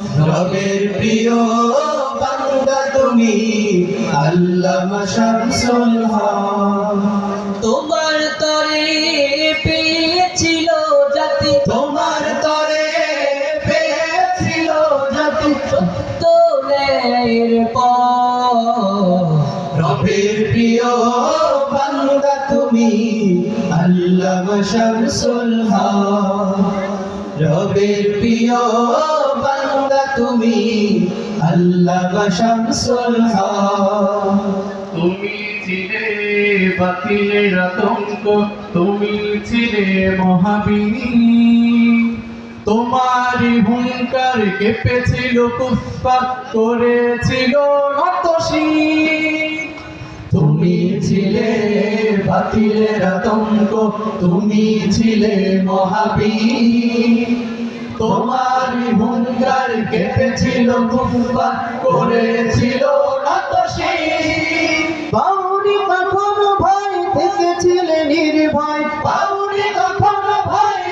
রবের প্রিয় বান্দা তুমি আল্লামা শামসুল হক। তোমার তরে পেয়েছিল জাতি। তোমার তরে পেয়েছিল জাতি। সত্য ন্যায়ের রবের প্রিয় বান্দা তুমি আল্লামা শামসুল হক। রবের প্রিয় তুমি আল্লামা শামসুল তুমি ছিলে বাতিলের আতঙ্ক তুমি ছিলে মহাবীর তোমারই হুঙ্কার কেঁপেছিল পুষ্পাত করেছিল নতশীল তুমি ছিলে বাতিলের আতঙ্ক তুমি ছিলে মহাবীর তোমার হুঙ্কার কেঁপেছিল কুম্বা করেছিল নতশীল বাউরি কখনো ভয় থেকেছিলে নির্ভয়? কখনো ভয়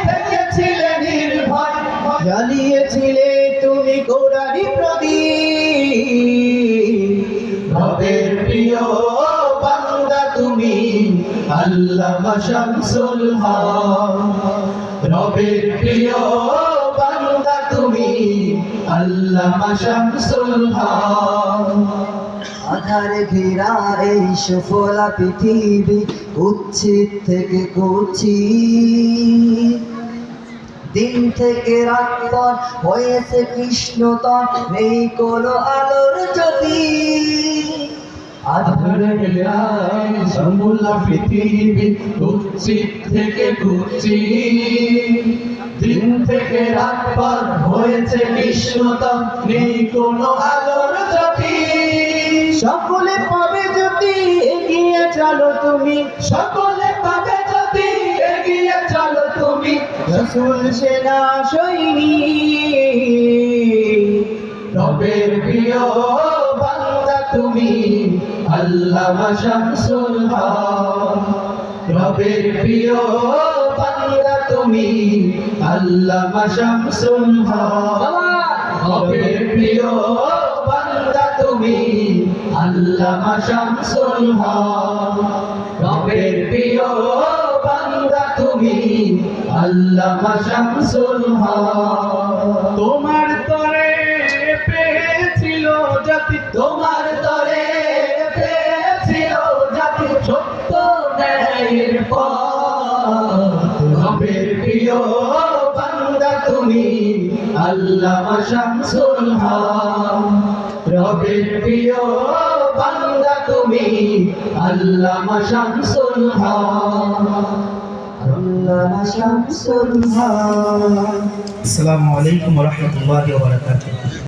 নির্ভয়? জ্বালিয়েছিলে তুমি প্রদীপ। রবের প্রিয় বান্দা তুমি আল্লামা শামসুল হক। রবের প্রিয় আল্লামা শামসুল হক আধারে ঘেরা এই সফলা পৃথিবী উচ্ছিত থেকে কুচি দিন থেকে রাতপর হয়েছে কৃষ্ণতর নেই কোনো আলোর জ্যোতি। আধারে বেলায় সমুলা পৃথিবী কুচ্ছিত থেকে কুচি দিন থেকে রাত পার হয়েছে কৃষ্ণতম নেই কোনো আলোর জ্যোতি সকলে পাবে যদি এগিয়ে চলো তুমি। সকলে পাবে যদি এগিয়ে চলো তুমি। রসুল সেনা সৈনিক রবের প্রিয় বান্দা তুমি আল্লাহ শামসুল হক। রবের প্রিয় বান্দা তুমি আল্লামা শামসুল রবের প্রিয় বান্দা তুমি আল্লামা শামসুল রবের প্রিয় বান্দা তুমি আল্লামা শামসুল তোমার তরে তুমি আল্লামা শামসুল হক রবের প্রিয় বান্দা তুমি, আল্লামা শামসুল হক আল্লামা শামসুল আলাইকুম বারকাতুহ।